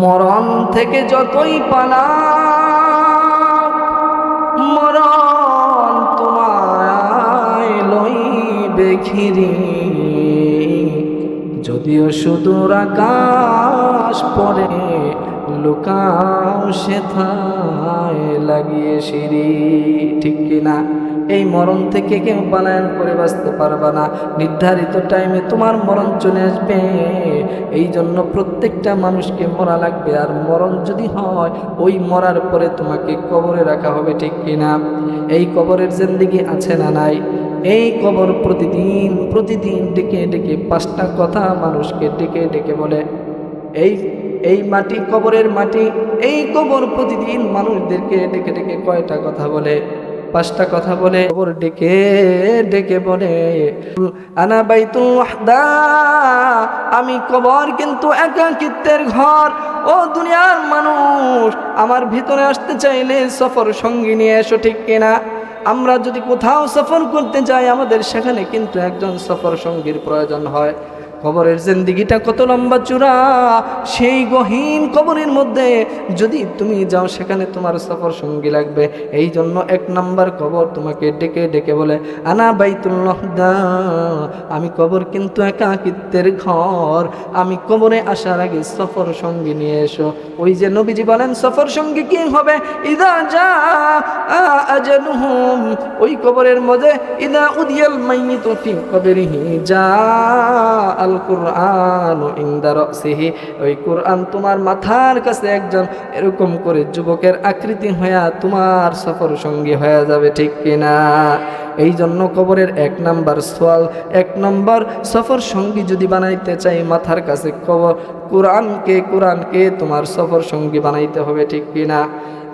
মরণ থেকে যতই পালা মরণ তোমায় লইবে ঘিরি। যদিও সুদূর আকাশ পরে লুকাও সেথায় লাগিয়ে সিঁড়ি, ঠিক কিনা? এই মরণ থেকে কেউ পালায়ন করে বাঁচতে পারবে না। নির্ধারিত টাইমে তোমার মরণ চলে আসবে। এই জন্য প্রত্যেকটা মানুষকে মরা লাগবে। আর মরণ যদি হয়, ওই মরার পরে তোমাকে কবরে রাখা হবে, ঠিক কিনা এই কবরের জিন্দিগি আছে না নাই? এই কবর প্রতিদিন প্রতিদিন ডেকে ডেকে পাঁচটা কথা মানুষকে ডেকে ডেকে বলে, এই এই মাটি কবরের মাটি, এই কবর প্রতিদিন মানুষদেরকে ডেকে ডেকে কয়টা কথা বলে? পাঁচটা কথা বলে, কবর ডেকে ডেকে বলে আনা বাইতুল আমি কবর কিন্তু একাকিত্বের ঘর। ও দুনিয়ার মানুষ, আমার ভিতরে আসতে চাইলে সফর সঙ্গী নিয়ে এসো, ঠিক কিনা আমরা যদি কোথাও সফর করতে যাই, আমাদের সেখানে কিন্তু একজন সফর সঙ্গীর প্রয়োজন হয়। কবরের জিন্দিগিটা কত লম্বা চূড়া, সেই গহীন কবরের মধ্যে যদি তুমি যাও, সেখানে তোমার সফর সঙ্গী লাগবে। এই জন্য এক নাম্বার কবর তোমাকে ডেকে ডেকে বলে, আনা বাইতুল্লাহ আমি কবর কিন্তু একাকিত্বের ঘর। আমি কবরে আসার আগে সফর সঙ্গী নিয়ে এসো। ওই যে নবীজি বলেন, সফর সঙ্গী কি হবে? ইদা যা ওই কবরের মধ্যে, ইদা উদিয়াল মাইয়িতু ফি কবরিহি যা আল কুরআন ইনদা রাসিহি। ওই কুরআন তোমার মাথার কাছে একজন এরকম করে যুবকের আকৃতি হইয়া তোমার সফর সঙ্গী হয়ে যাবে, ঠিক কিনা? এই জন্য কবরের এক নাম্বার সোয়াল, এক নম্বর সফর সঙ্গী যদি বানাইতে চাই মাথার কাছে কবর, কোরআনকে কোরআনকে তোমার সফর সঙ্গী বানাইতে হবে, ঠিক কিনা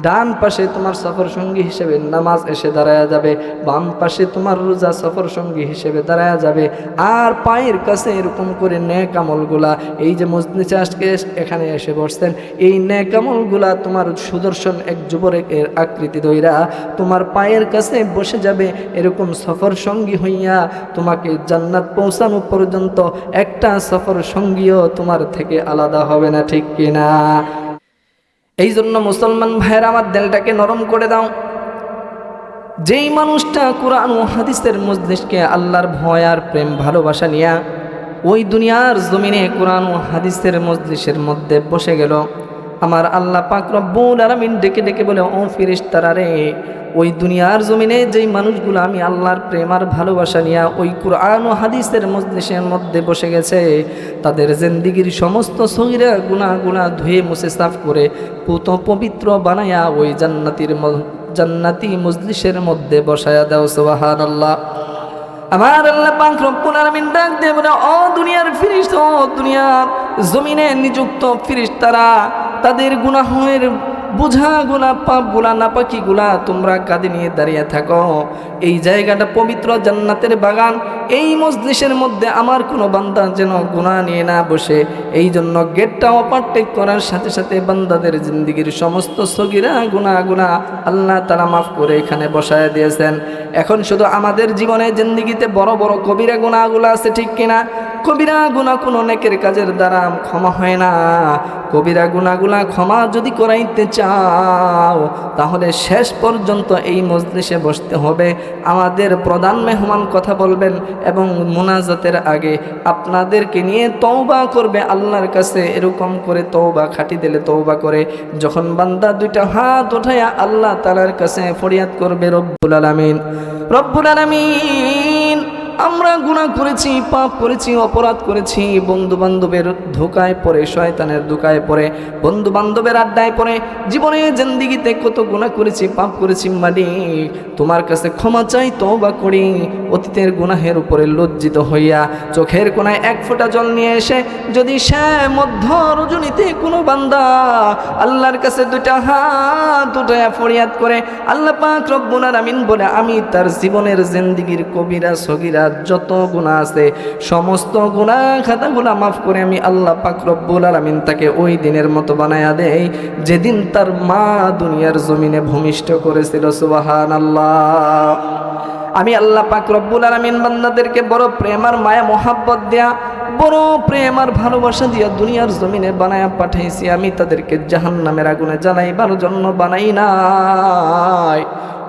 ডান পাশে তোমার সফর সঙ্গী হিসেবে নামাজ এসে দাঁড়ায়া যাবে, বাম পাশে তোমার রোজা সফর সঙ্গী হিসেবে দাঁড়ায়া যাবে, আর পায়ের কাছে এরকম করে ন্যাক আমলগুলা, এই যে মজলিসে আজকে এখানে এসে বসছেন, এই ন্যাক আমলগুলা তোমার সুদর্শন এক যুবরের আকৃতি দইরা তোমার পায়ের কাছে বসে যাবে, এরকম সফর সঙ্গী হইয়া তোমাকে জান্নাত পৌঁছানো পর্যন্ত একটা সফর সঙ্গীও তোমার থেকে আলাদা হবে না, ঠিক কিনা এই জন্য মুসলমান ভাইয়ের, আমার দেলটাকে নরম করে দাও। যেই মানুষটা কোরআন ও হাদিসের মজলিসকে আল্লাহর ভয় আর প্রেম ভালোবাসা নিয়া ওই দুনিয়ার জমিনে কোরআন ও হাদিসের মজলিসের মধ্যে বসে গেল। আমার আল্লাহ পাক রব্বুল আলামিন ডেকে ডেকে বলে, ও ফিরিস্তারা রে, ওই দুনিয়ার জমিনে যেই মানুষগুলো আমি আল্লাহর প্রেম আর ভালোবাসা নিয়ে ওই কোরআন ও হাদিসের মজলিসের মধ্যে বসে গেছে, তাদের জিন্দিগির সমস্ত সহিরা গুণা গুণা ধুয়ে মুছে সাফ করে পুত পবিত্র বানায়া ওই জান্নাতির জান্নাতি মজলিসের মধ্যে বসায়া দাও সোবাহান আল্লাহ আমার আল্লাহ পাক রব্বুল আলামিন ডাক দেব বলে, ও দুনিয়ার ফিরিস্ত, ও দুনিয়ার জমিনে নিযুক্ত ফিরিস্তারা, তাদের গুনাহের বোঝাগুলা পাপগুলা নাপাকিগুলা তোমরা কাঁধে নিয়ে দাঁড়িয়ে থাকো। এই জায়গাটা পবিত্র জান্নাতের বাগান। এই মজলিসের মধ্যে আমার কোনো বান্দা যেন গুণা নিয়ে না বসে। এই জন্য গেটটা ওপারটেক করার সাথে সাথে বান্দাদের জিন্দিগির সমস্ত সগিরা গুণা গুণা আল্লাহ তারা মাফ করে এখানে বসায় দিয়েছেন। এখন শুধু আমাদের জীবনে জিন্দিগিতে বড় বড় কবিরা গুণাগুলো আছে ঠিক কিনা? কবিরা গুণা কোনো নেকের কাজের দ্বারা ক্ষমা হয় না। কবিরা গুণাগুলা ক্ষমা যদি করাইতে চাও, তাহলে শেষ পর্যন্ত এই মজলিসে বসতে হবে। আমাদের প্রধান মেহমান কথা বলবেন এবং মোনাজাতের আগে আপনাদেরকে নিয়ে তৌবা করবে আল্লাহর কাছে, এরকম করে তৌবা খাটি দিলে তৌবা করে। যখন বান্দা দুইটা হাত উঠাইয়া আল্লাহ তালার কাছে ফরিয়াদ করবে, রব্বুল আলামিন। রব্বুল আলামিন! আমরা গুনাহ করেছি, পাপ করেছি, অপরাধ করেছি বন্ধু বান্ধবের ধোকায় পড়ে, শয়তানের ধোকায় পড়ে বন্ধু বান্ধবের আড্ডায় পড়ে, জীবনে জিন্দিগিতে কত গুনাহ করেছি, পাপ করেছি মালিক, তোমার কাছে ক্ষমা চাই, তওবা করি, অতীতের গুনাহের উপরে লজ্জিত হইয়া চোখের কোনায় এক ফোঁটা জল নিয়ে এসে, যদি সে মধ্য রজনীতে কোনো বান্দা আল্লাহর কাছে দুইটা হাত উঠায়া ফরিয়াদ করে, আল্লাহ পাক রব্বুল আলামিন বলে, আমি তার জীবনের জিন্দিগির কবিরা, সগিরা যত গুণা আছে, সমস্ত গুণা খাতাগুলা মাফ করে আমি আল্লাহ পাক রব্বুল আলামিন তাকে ওই দিনের মতো বানায়া দেই, যেদিন তার মা দুনিয়ার জমিনে ভূমিষ্ঠ করেছিল সুবাহান আল্লাহ আমি আল্লাহ পাক রব্বুল আলামিন বান্দাদেরকে বড় প্রেম আর মায়া, মোহাব্বত দেয়া, বড় প্রেম আর ভালোবাসা দিয়া দুনিয়ার জমিনে বানায়া পাঠাইছি। আমি তাদেরকে জাহান নামের আগুনে জ্বালাইবার জন্য বানাই নাই।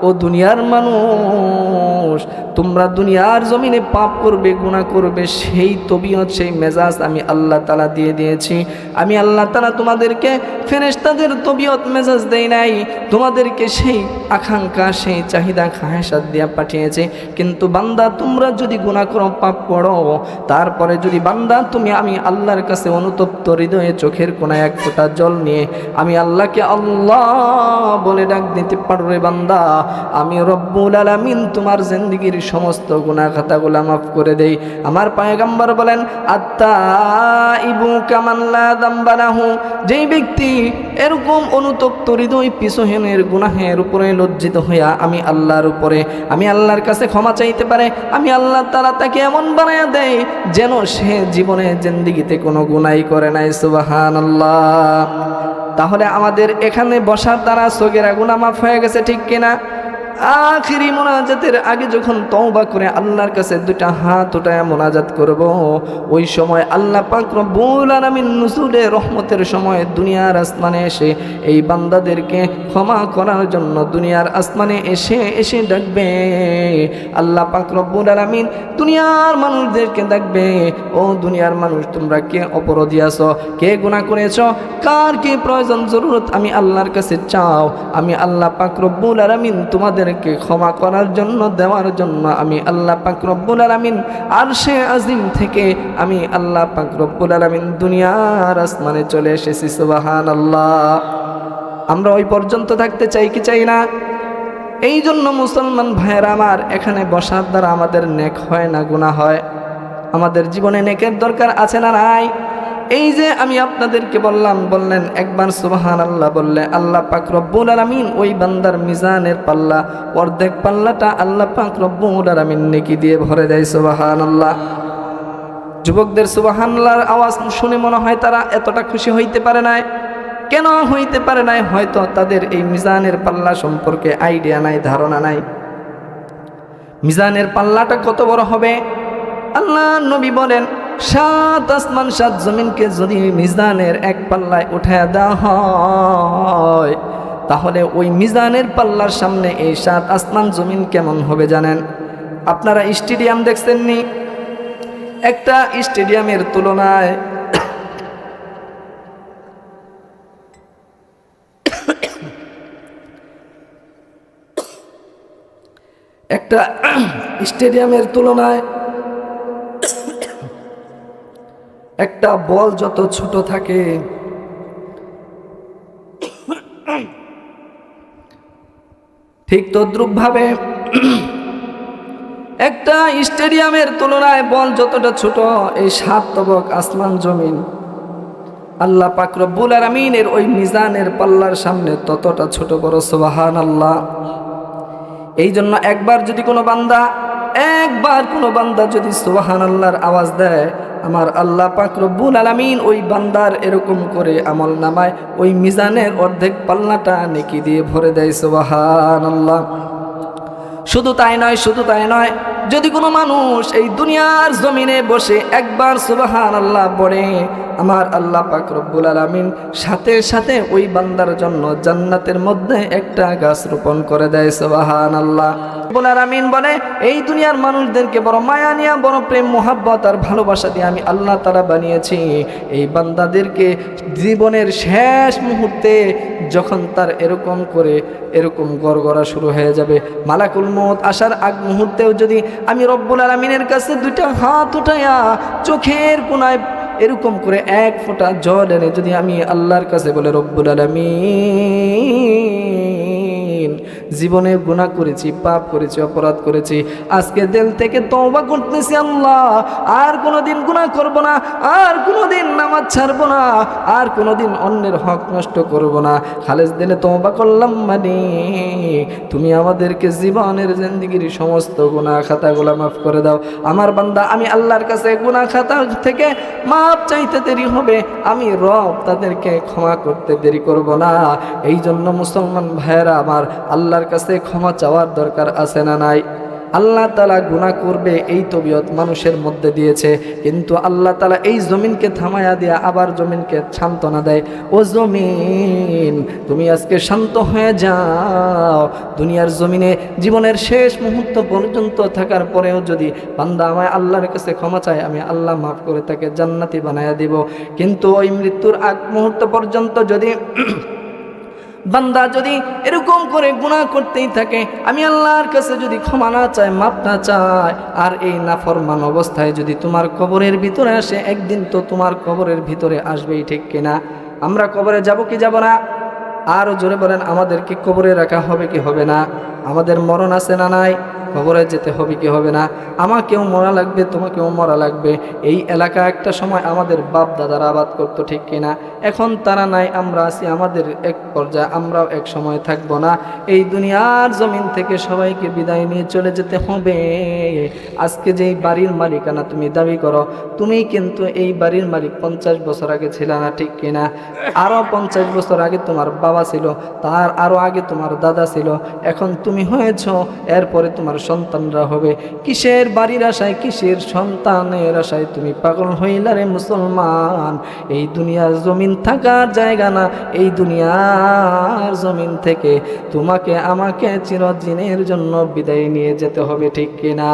ও দুনিয়ার মানুষ তোমরা দুনিয়ার জমিনে পাপ করবে গুণা করবে, সেই তবিয়ত, সেই মেজাজ আমি আল্লাহ তালা দিয়ে দিয়েছি। আমি আল্লাহ তালা তোমাদেরকে ফেরেশতাদের তবিয়ত, মেজাজ দেই নাই, তোমাদেরকে সেই আকাঙ্ক্ষা, সেই চাহিদা খাহেসাত দিয়া পাঠিয়েছে। কিন্তু বান্দা, তোমরা যদি গুণা করো, পাপ করো, তারপরে যদি বান্দা, তুমি আমি আল্লাহর কাছে অনুতপ্ত হৃদয়ে চোখের কোনায় এক ফোঁটা জল নিয়ে আমি আল্লাহকে আল্লাহ বলে ডাক দিতে পারবে বান্দা। আমি রব্বুল আলামিন তোমার জিন্দগির সমস্ত গুনাহ খাতাগুলা মাফ করে দেই। আমার পায়গাম্বর বলেন আত্মা ইবু কামাল্লা দাম্বানাহু যেই ব্যক্তি এরকম অনুতপ্ত হৃদয় পিছহেনের গুনাহের উপরে লজ্জিত হইয়া আমি আল্লাহর উপরে, আমি আল্লাহর কাছে ক্ষমা চাইতে পারে, আমি আল্লাহ তালা তাকে এমন বানায়া দেয় যেন সে জীবনে জিন্দিগিতে কোনো গুনাই করে নাই সুবাহান তাহলে আমাদের এখানে বসার দ্বারা সোগেরা গুনা মাফ হয়ে গেছে ঠিক কিনা? আখিরি মোনাজাতের আগে যখন তওবা করে আল্লাহর কাছে দুটা হাত উঠায় মোনাজাত করব, ওই সময় আল্লাহ পাক রব্বুল আলামিন নুজুলে রহমতের সময় দুনিয়ার আসমানে এসে এই বান্দাদেরকে ক্ষমা করার জন্য দুনিয়ার আসমানে এসে এসে ডাকবে। আল্লাহ পাক রব্বুল আলামিন দুনিয়ার মানুষদেরকে ডাকবে, ও দুনিয়ার মানুষ, তোমরা কে অপরাধী আছো? কে গুনাহ করেছ? কার কি প্রয়োজন, জরুরত? আমি আল্লাহর কাছে চাও, আমি আল্লাহ পাক রব্বুল আলামিন তোমাদেরকে ক্ষমা করার জন্য, দেওয়ার জন্য আমি আল্লাহ পাক রব্বুল আলামিন আর সে আজিম থেকে আমি আল্লাহ পাক রব্বুল আলামিন দুনিয়ার আসমানে চলে এসেছি সুবাহান আল্লাহ আমরা ওই পর্যন্ত থাকতে চাই কি চাই না? এই জন্য মুসলমান ভাইয়েরা আমার, এখানে বসার দ্বারা আমাদের নেক হয় না গুণা হয়। আমাদের জীবনে নেকের দরকার আছে না নাই? এই যে আমি আপনাদেরকে বললাম, বললেন, একবার সুবাহান আল্লাহ বললে, আল্লাহ পাক রব্বুল আলামিন ওই বান্দার মিজানের পাল্লা, অর্ধেক পাল্লাটা আল্লাহ পাক রব্বুল আলামিন নেকি দিয়ে ভরে দেয় সুবাহান আল্লাহ যুবকদের সুবাহান্লার আওয়াজ শুনে মনে হয় তারা এতটা খুশি হইতে পারে নাই। কেন হইতে পারে নাই? হয়তো তাদের এই মিজানের পাল্লা সম্পর্কে আইডিয়া নাই, ধারণা নাই। মিজানের পাল্লাটা কত বড় হবে? আল্লাহ নবী বলেন সাত আসমান, সাত জমিনকে যদি মিজানের এক পাল্লায় উঠায় দেওয়া হয়, তাহলে ওই মিজানের পাল্লার সামনে এই সাত আসমান জমিন কেমন হবে জানেন? আপনারা স্টেডিয়াম দেখছেননি? একটা স্টেডিয়ামের তুলনায় একটা স্টেডিয়ামের তুলনায় একটা বল যত ছোট থাকে, ঠিক তদ্রুপভাবে একটা স্টেডিয়ামের তুলনায় বল যতটা ছোট, এই সাত তবক আসমান জমিন। আল্লাহ পাক রব্বুল আলামিনের ওই মিজানের পাল্লার সামনে ততটা ছোট বড় সুবাহান আল্লাহ এই জন্য একবার যদি কোনো বান্দা, একবার কোনো বান্দা যদি সুবাহান আল্লাহর আওয়াজ দেয় আমার আল্লাহ পাক রব্বুল আলমিন ওই বান্দার এরকম করে আমল নামায়, ওই মিজানের অর্ধেক পাল্লাটা নেকি দিয়ে ভরে দেয় সোবাহান আল্লাহ শুধু তাই নয়, শুধু তাই নয় যদি কোনো মানুষ এই দুনিয়ার জমিনে বসে একবার সুবাহান আল্লাহ পড়ে, আমার আল্লাহ পাক রব্বুল আলামিন সাথে সাথে ওই বান্দার জন্য জান্নাতের মধ্যে একটা গাছ রোপণ করে দেয় সুবাহান আল্লাহ বলে, এই দুনিয়ার মানুষদেরকে বড় মায়া নিয়া, বড় প্রেম, মোহাব্বত আর ভালোবাসা দিয়ে আমি আল্লাহ তারা বানিয়েছি। এই বান্দাদেরকে জীবনের শেষ মুহূর্তে যখন তার এরকম করে এরকম গড়গড়া শুরু হয়ে যাবে, মালাকুল মত আসার আগ মুহূর্তেও যদি আমি রব্বুল আলমিনের কাছে দুইটা হাত উঠাইয়া চোখের কোনায় এরকম করে এক ফোঁটা জল এনে যদি আমি আল্লাহর কাছে বলে, রব্বুল আলমিন জীবনে গুণা করেছি, পাপ করেছি, অপরাধ করেছি, আজকে দিল থেকে তওবা করতেছি আল্লাহ। আর কোনোদিন গুণা করব না, আর কোনোদিন নামাজ ছাড়বো না, আর কোনোদিন অন্যের হক নষ্ট করব না। খালেজ দিলে তওবা করলাম মানে তুমি আমাদেরকে জীবনের জিন্দগির সমস্ত গুণা খাতাগুলো মাফ করে দাও। আমার বান্দা, আমি আল্লাহর কাছে গুণা খাতা থেকে মাপ চাইতে দেরি হবে, আমি রব তাদেরকে ক্ষমা করতে দেরি করব না। এই জন্য মুসলমান ভাইয়েরা, আমার আল্লাহর কাছে ক্ষমা চাওয়ার দরকার আছে না নাই? আল্লাহ তালা গুণা করবে এই তবিয়ত মানুষের মধ্যে দিয়েছে। কিন্তু আল্লাহ তালা এই জমিনকে থামায়া দিয়া আবার জমিনকে সান্ত্বনা দেয়। ও জমিন, তুমি আজকে শান্ত হয়ে যাও। দুনিয়ার জমিনে জীবনের শেষ মুহূর্ত পর্যন্ত থাকার পরেও যদি বান্দা আমায় আল্লাহর কাছে ক্ষমা চায়, আমি আল্লাহ মাফ করে তাকে জান্নাতি বানায়া দিব। কিন্তু ওই মৃত্যুর আগ মুহূর্ত পর্যন্ত যদি বান্দা যদি এরকম করে গুণা করতেই থাকে, আমি আল্লাহর কাছে যদি ক্ষমা না চাই মাপ না চাই, আর এই নাফরমান অবস্থায় যদি তোমার কবরের ভিতরে আসে, একদিন তো তোমার কবরের ভিতরে আসবেই, ঠিক কিনা আমরা কবরে যাব কি যাব না? আরও জোরে বলেন আমাদেরকে কবরে রাখা হবে কি হবে না? আমাদের মরণ আছে না নাই? কবরে যেতে হবে কি হবে না? আমাকেও মরা লাগবে, তোমাকেও মরা লাগবে। এই এলাকা একটা সময় আমাদের বাপ দাদারা আবাদ করতো, ঠিক কিনা এখন তারা নাই, আমরা আছি আমাদের এক পর্যায়ে, আমরাও এক সময় থাকব না। এই দুনিয়ার জমিন থেকে সবাইকে বিদায় নিয়ে চলে যেতে হবে। আজকে যেই বাড়ির মালিকানা তুমি দাবি করো, তুমি কিন্তু এই বাড়ির মালিক পঞ্চাশ বছর আগে ছিল না, ঠিক কিনা আরও পঞ্চাশ বছর আগে তোমার বাবা ছিল, তার আরও আগে তোমার দাদা ছিল। এখন তুমি হয়েছ, এরপরে তোমার সন্তানরা হবে। কিসের বাড়ির আশায়, কিসের সন্তানের আশায় তুমি পাগল হইলা রে মুসলমান? এই দুনিয়ার জমিন থাকার জায়গা না, এই দুনিয়ার জমিন থেকে তোমাকে আমাকে চিরদিনের জন্য বিদায় নিয়ে যেতে হবে, ঠিক কিনা?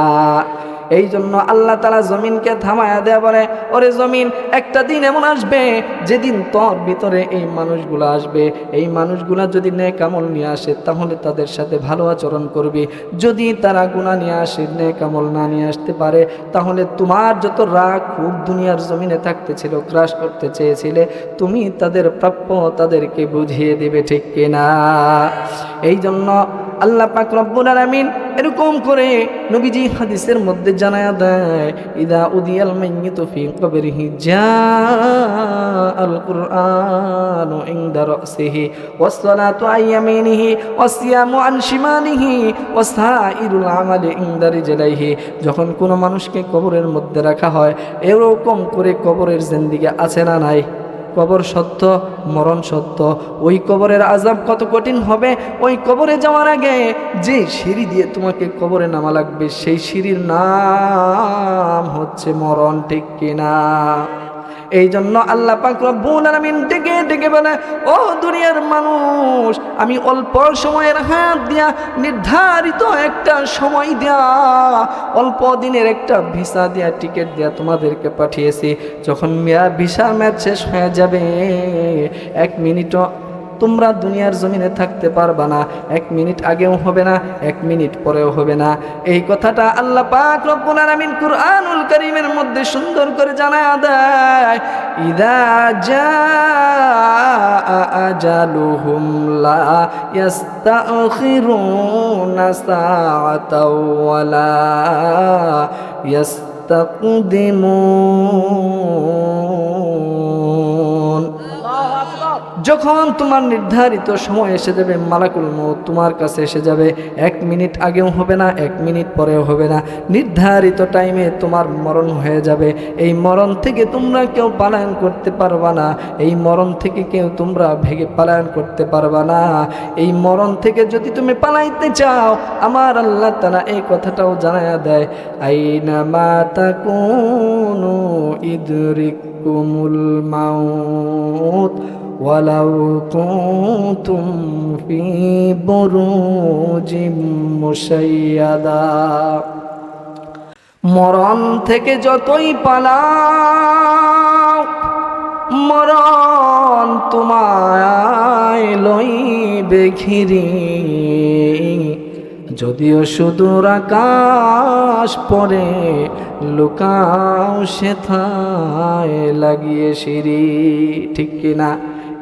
এই জন্য আল্লাহ তালা জমিনকে থামায়া দেয়া বলে, ওরে জমিন, একটা দিন এমন আসবে যেদিন তোর ভিতরে এই মানুষগুলো আসবে। এই মানুষগুলা যদি নেক কামল নিয়ে আসে, তাহলে তাদের সাথে ভালো আচরণ করবি। যদি তারা গুণা নিয়ে আসে, নেক কামল না নিয়ে আসতে পারে, তাহলে তোমার যত রাগ, খুব দুনিয়ার জমিনে থাকতে ছিল, ক্রাশ করতে চেয়েছিলে, তুমি তাদের প্রাপ্য তাদেরকে বুঝিয়ে দিবে, ঠিক কিনা? এই জন্য আল্লাহ পাক রব্বুল আলামিন এরকম করে নবীজি হাদিসের মধ্যে জানায়া দেয়, ইদা উদিয়াল মাইয়িতু ফি কবরিহি জাআল কুরআনু ইনদা রাসিহি ওয়াস সালাতু আন ইয়ামিনিহি ওয়াস সিয়ামু আন শিমালিহি ওয়াস সাইরুল আমালি ইনদা রিজলাইহি। যখন কোনো মানুষকে কবরের মধ্যে রাখা হয়, এরকম করে কবরের জিন্দিগি আছে না নাই? কবর সত্য, মরণ সত্য। ওই কবরের আজাব কত কঠিন হবে? ওই কবরে যাওয়ার আগে যে সিঁড়ি দিয়ে তোমাকে কবরে নামা লাগবে, সেই সিঁড়ির নাম হচ্ছে মরণ, ঠিক কিনা? এই জন্য আল্লাহ পাক রব্বুল আলামিন ডেকে ডেকে বলে, ও দুনিয়ার মানুষ, আমি অল্প সময়ের হাত দিয়া নির্ধারিত একটা সময় দেয়া, অল্প দিনের একটা ভিসা দেয়া টিকিট দেয়া তোমাদেরকে পাঠিয়েছি। যখন মিয়া ভিসা ম্যাচ শেষ হয়ে যাবে, এক মিনিটও তোমরা দুনিয়ার জমিনে থাকতে পারবা না। এক মিনিট আগেও হবে না, এক মিনিট পরেও হবে না। এই কথাটা আল্লাহ পাক রব্বুল আলামিন কুরআনুল কারীমের মধ্যে সুন্দর করে জানায় দেয়, ইদা জাআ আজালুহুম লা ইস্তাখিরুনা সাআতাও ওয়ালা ইস্তাকদিমুন যখন তোমার নির্ধারিত সময় এসে যাবে, মালাকুল মৌত তোমার কাছে এসে যাবে। এক মিনিট আগেও হবে না, এক মিনিট পরেও হবে না। নির্ধারিত টাইমে তোমার মরণ হয়ে যাবে। এই মরণ থেকে তোমরা কেউ পালায়ন করতে পারবা না। এই মরণ থেকে কেউ তোমরা ভেগে পালায়ন করতে পারবা না। এই মরণ থেকে যদি তুমি পালাইতে চাও, আমার আল্লাহ তালা এই কথাটাও জানায়া দেয়, আইনা মাতা কোনো ইদরিকুমুল মাউত। ولو كنتم في بروج مشيدا মরণ থেকে যতই পালাও মরণ তোমায় লইবে ঘিরি যদিও সুদূর আকাশ পরে লুকাও সেথায় লাগিয়ে সিঁড়ি ঠিক কিনা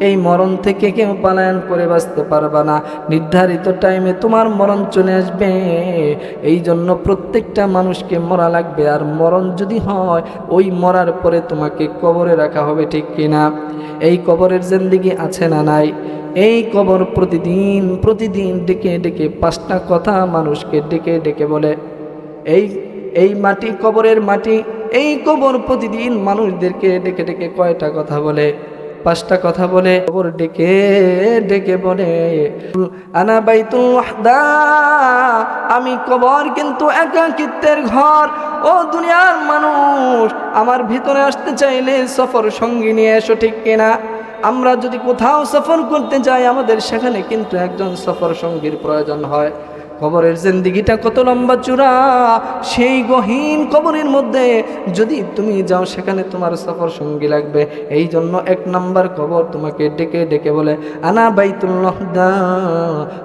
এই মরণ থেকে কেউ পালায়ন করে বাঁচতে পারবে না। নির্ধারিত টাইমে তোমার মরণ চলে আসবে। এই জন্য প্রত্যেকটা মানুষকে মরা লাগবে। আর মরণ যদি হয়, ওই মরার পরে তোমাকে কবরে রাখা হবে, ঠিক কিনা এই কবরের জিন্দিগি আছে না নাই? এই কবর প্রতিদিন প্রতিদিন ডেকে ডেকে পাঁচটা কথা মানুষকে ডেকে ডেকে বলে, এই এই মাটি কবরের মাটি, এই কবর প্রতিদিন মানুষদেরকে ডেকে ডেকে কয়টা কথা বলে? পাঁচটা কথা বলে কবর ডেকে ডেকে বলে, আনা বাইতুল আমি কবর কিন্তু একাকিত্বের ঘর। ও দুনিয়ার মানুষ, আমার ভিতরে আসতে চাইলে সফর সঙ্গী নিয়ে এসো, ঠিক কিনা? আমরা যদি কোথাও সফর করতে যাই, আমাদের সেখানে কিন্তু একজন সফর সঙ্গীর প্রয়োজন হয়। কবরের জিন্দিগিটা কত লম্বা চূড়া, সেই গহীন কবরের মধ্যে যদি তুমি যাও, সেখানে তোমার সফর সঙ্গী লাগবে। এই জন্য এক নাম্বার কবর তোমাকে ডেকে ডেকে বলে, আনা বাইতুল্লাহ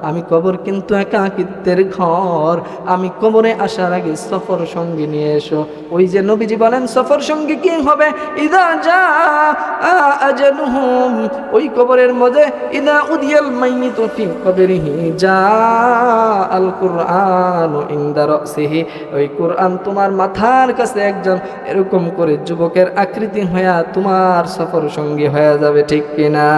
আমি কবর কিন্তু একাকিত্বের ঘর। আমি কবরে আসার আগে সফর সঙ্গী নিয়ে এসো। ওই যে নবীজি বলেন, সফর সঙ্গী কি হবে? ইদা যা ওই কবরের মধ্যে, ইদা উদিয়াল মাইয়িতু ফি কবরিহি যা আল কুরআন তোমার মাথার কাছে একজন এরকম করে যুবকের আকৃতি হইয়া তোমার সফর সঙ্গী হয়ে যাবে, ঠিক কিনা?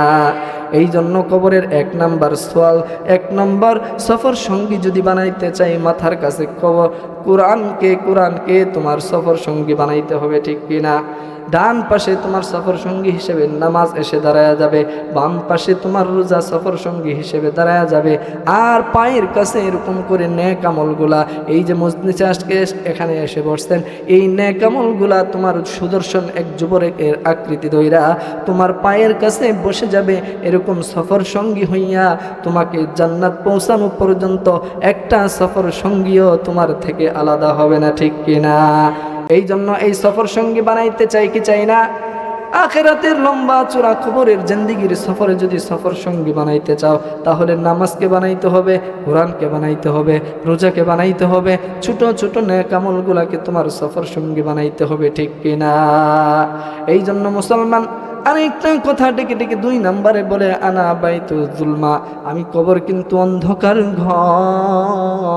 এই জন্য কবরের এক নাম্বার সোয়াল, এক নম্বর সফর সঙ্গী যদি বানাইতে চাই মাথার কাছে কবর, কোরআনকে কোরআনকে তোমার সফর সঙ্গী বানাইতে হবে, ঠিক কিনা? ডান পাশে তোমার সফর সঙ্গী হিসেবে নামাজ এসে দাঁড়ায় যাবে, বাম পাশে তোমার রোজা সফর সঙ্গী হিসেবে দাঁড়ায়া যাবে। আর পায়ের কাছে এরকম করে ন্যাক আমলগুলা, এই যে মজলিসে আজকে এখানে এসে বসছেন, এই ন্যাক আমলগুলা তোমার সুদর্শন এক যুবরের আকৃতি দইরা তোমার পায়ের কাছে বসে যাবে, এরকম সফর সঙ্গী হইয়া তোমাকে জান্নাত পৌঁছানো পর্যন্ত একটা সফর সঙ্গীও তোমার থেকে আলাদা হবে না, ঠিক কিনা? এই জন্য এই সফর সঙ্গী বানাইতে চাই কি চাই না? আখেরাতের লম্বা চূড়া খবরের জিন্দিগির সফরে যদি সফর সঙ্গী বানাইতে চাও, তাহলে নামাজকে বানাইতে হবে, কোরআনকে বানাইতে হবে, রোজাকে বানাইতে হবে, ছোট ছোট নেকামলগুলাকে তোমার সফর সঙ্গী বানাইতে হবে, ঠিক কিনা এই জন্য মুসলমান আরেকটা কথা ডেকে ডেকে দুই নাম্বারে বলে, আনা বাইতু জুলমা, আমি কবর কিন্তু অন্ধকার ঘর।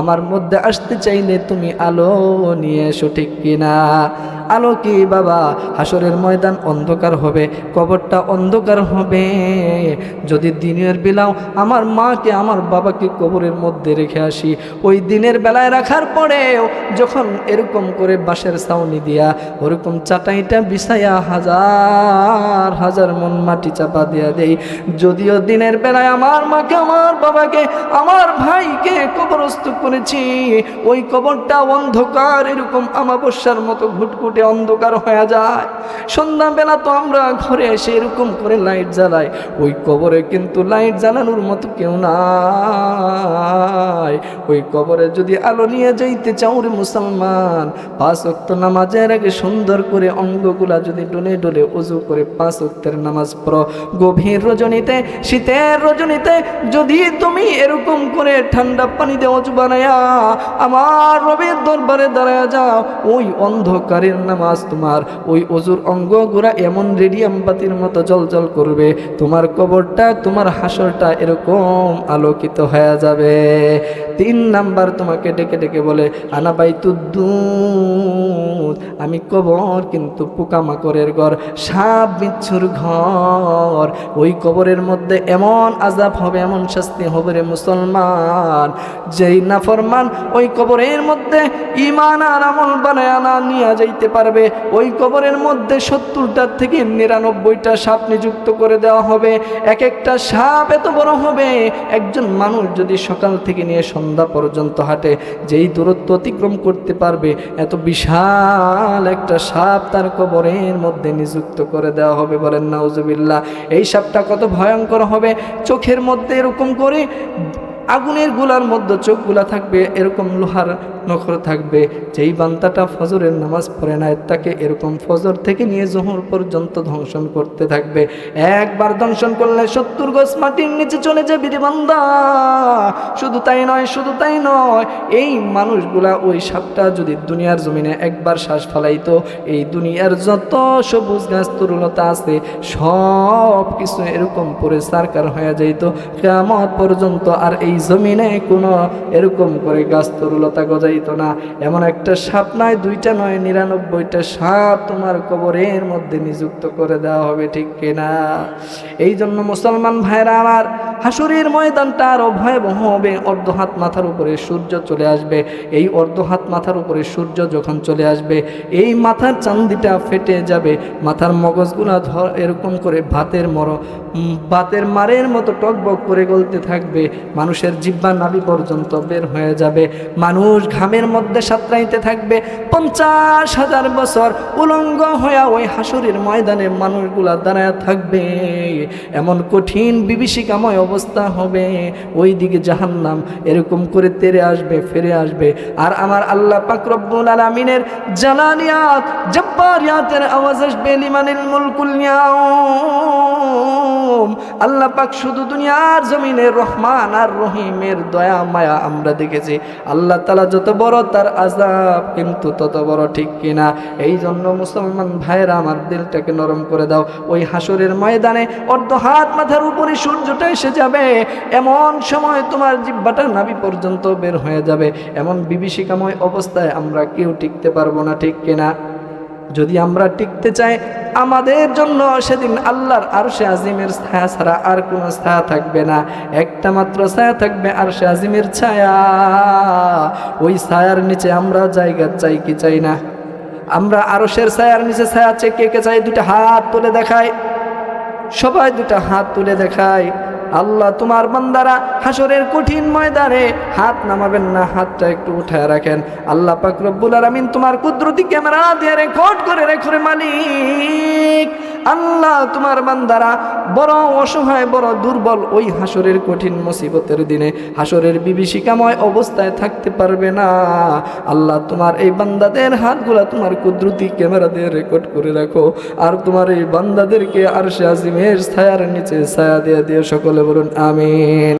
আমার মধ্যে আসতে চাইলে তুমি আলো নিয়ে এসো, ঠিক কিনা? আলো কি বাবা? হাসরের ময়দান অন্ধকার হবে, কবরটা অন্ধকার হবে। যদি দিনের বেলাও আমার মাকে, আমার বাবাকে কবরের মধ্যে রেখে আসি, ওই দিনের বেলায় রাখার পরেও যখন এরকম করে বাঁশের ছাউনি দিয়া, ওরকম চাটাইটা বিছাইয়া হাজার হাজার মন মাটি চাপা দিয়া দেই। যদিও দিনের বেলায় আমার মাকে, আমার বাবাকে, আমার ভাইকে কবরস্থ করেছি ওই কবরটা অন্ধকার, এরকম আমাবস্যার মতো ঘুটঘুটে অন্ধকার হয়ে যায়। সন্ধ্যাবেলা তো আমরা ঘরে এসে এরকম করে লাইট জ্বালাই। ওই কবরে কিন্তু লাইট জ্বালানোর মতো কেউ নাই। ওই কবরে যদি আলো নিয়ে যাইতে চাও রে মুসলমান, পাঁচ অক্ত নামাজের আগে সুন্দর করে অঙ্গগুলা যদি ডলে ডলে উজু করে পাঁচ অক্তের নামাজ পড়ো। গভীর রজনীতে, শীতের রজনীতে যদি তুমি এরকম করে ঠান্ডা পানিতে অজু বানায়া আমার রবের দরবারে দাঁড়ায় যাও। ওই অন্ধকারের নামাজ তোমার, ওই অজুর অঙ্গ অঙ্গগুলা এমন রেডিয়াম বাতির মতো জল করবে, তোমার কবরটা, তোমার হাসরটা এরকম আলোকিত হয়ে যাবে। তিন নাম্বার তোমাকে ডেকে ডেকে বলে, আনা বাই তুদ্দুত আমি কবর কিন্তু পোকামাকড়ের ঘর সাপ বিচ্ছুর ঘর। ওই কবরের মধ্যে এমন আজাব হবে, এমন শাস্তি হবে রে মুসলমান। যেই নাফরমান, ওই কবরের মধ্যে ইমান আর আমল বানায় আনা নিয়ে যাইতে পারবে। ওই কবরের মধ্যে সত্তরটার থেকে নিরানব্বইটা সাপ নিযুক্ত করে দেওয়া হবে। এক একটা সাপ এত বড় হবে, একজন মানুষ যদি সকাল থেকে নিয়ে সন্ধ্যা পর্যন্ত হাঁটে, যেই দূরত্ব অতিক্রম করতে পারবে, এত বিশাল একটা সাপ তার কবরের মধ্যে নিযুক্ত করে দেওয়া হবে বলেন, নাউজুবিল্লাহ। এই সাপটা কত ভয়ঙ্কর হবে, চোখের মধ্যে এরকম করে আগুনেরগুলার মধ্যে চোখগুলা থাকবে এরকম লোহার নখর থাকবে। যেই বান্তাটা ফজরের নামাজ পড়ে না তাকে এরকম ফজর থেকে নিয়ে জোহর পর্যন্ত ধ্বংসন করতে থাকবে। একবার ধ্বংসন করলে সত্তর গজ মাটির নিচে চলে যাবে রে বান্দা। শুধু তাই নয়, শুধু তাই নয়, এই মানুষগুলা ওই সাপটা যদি দুনিয়ার জমিনে একবার শ্বাস ফেলাইতো, এই দুনিয়ার যত সবুজ গাছ তরুলতা আছে, সব কিছু এরকম পরে সারকার হয়ে যাইতো। কেমন পর্যন্ত আর এই জমিনে কোনো এরকম করে গাছ তরুলতা গজাইতো না। এমন একটা সাপ নয় দুইটা নয়, নিরানব্বইটা সাপ তোমার কবরের মধ্যে নিযুক্ত করে দেওয়া হবে, ঠিক কিনা? এই জন্য মুসলমান ভাইরা আমার হাসুরের ময়দানটা আরও ভয়াবহ হবে। অর্ধ হাত মাথার উপরে সূর্য চলে আসবে। এই অর্ধ হাত মাথার উপরে সূর্য যখন চলে আসবে, এই মাথার চান্দিটা ফেটে যাবে। মাথার মগজগুলা ধর, এরকম করে ভাতের মর ভাতের মারের মতো টকবক করে গলতে থাকবে। মানুষের জিব্বা নাভি পর্যন্ত বের হয়ে যাবে। মানুষ ঘামের মধ্যে সাঁতরাইতে থাকবে। পঞ্চাশ হাজার বছর উলঙ্গ হয়ে ওই হাসুরের ময়দানে মানুষগুলা দাঁড়ায় থাকবে। এমন কঠিন বিভীষিকাময় অবস্থা হবে। ওই দিকে জাহান্নাম এরকম করে তেরে আসবে, ফিরে আসবে। আর আমার আল্লাহ পাক রব্বুল আলামিনের জালালিয়াত, জব্বারিয়াতের আওয়াজ আসবে, লিমানিল মুলকুল আল্লাহ পাক শুধু দুনিয়ার জমিনে রহমান আর রহিমের দয়া, মায়া আমরা দেখেছি। আল্লাহ তালা যত বড় তার আজাব কিন্তু তত বড় ঠিক কিনা? এই জন্য মুসলমান ভাইরা আমার দিলটাকে নরম করে দাও। ওই হাসরের ময়দানে অর্ধ হাত মাথার উপরে সূর্যটা এসে যাবে। এমন সময় তোমার জিব্বাটা নাবি পর্যন্ত বের হয়ে যাবে। এমন বিভীষিকাময় অবস্থায় আমরা কেউ টিকতে পারব না, ঠিক কিনা? যদি আমরা টিকতে চাই, আমাদের জন্য সেদিন আল্লাহর আরশে আজিমের ছায়া ছাড়া আর কোনো ছায়া থাকবে না। একটা মাত্র ছায়া থাকবে আরশে আজিমের ছায়া। ওই ছায়ার নিচে আমরা জায়গা চাই কি চাই না? আমরা আরশের ছায়ার নিচে ছায়া চেয়ে কে কে চাই? দুটা হাত তুলে দেখায় সবাই দুটা হাত তুলে দেখায় আল্লাহ তোমার বান্দারা হাসরের কঠিন ময়দানে হাত নামাবেন না, হাতটা একটু উঠায় রাখেন। আল্লাহ পাক রব্বুল আলামিন তোমার কুদরতি ক্যামেরা দিয়ে রেকর্ড করে রেখো রে মালিক। আল্লাহ তোমার বান্দারা বড় অসহায়, বড় দুর্বল ওই হাসরের কঠিন মুসিবতের দিনে হাসরের বিভীষিকাময় অবস্থায় থাকতে পারবে না। আল্লাহ তোমার এই বান্দাদের হাতগুলা তোমার কুদরতি ক্যামেরা দিয়ে রেকর্ড করে রাখো। আর তোমার এই বান্দাদেরকে আর সে আজিমের ছায়ার নিচে ছায়া দিয়ে দিয়ে সকলে বলুন আমিন।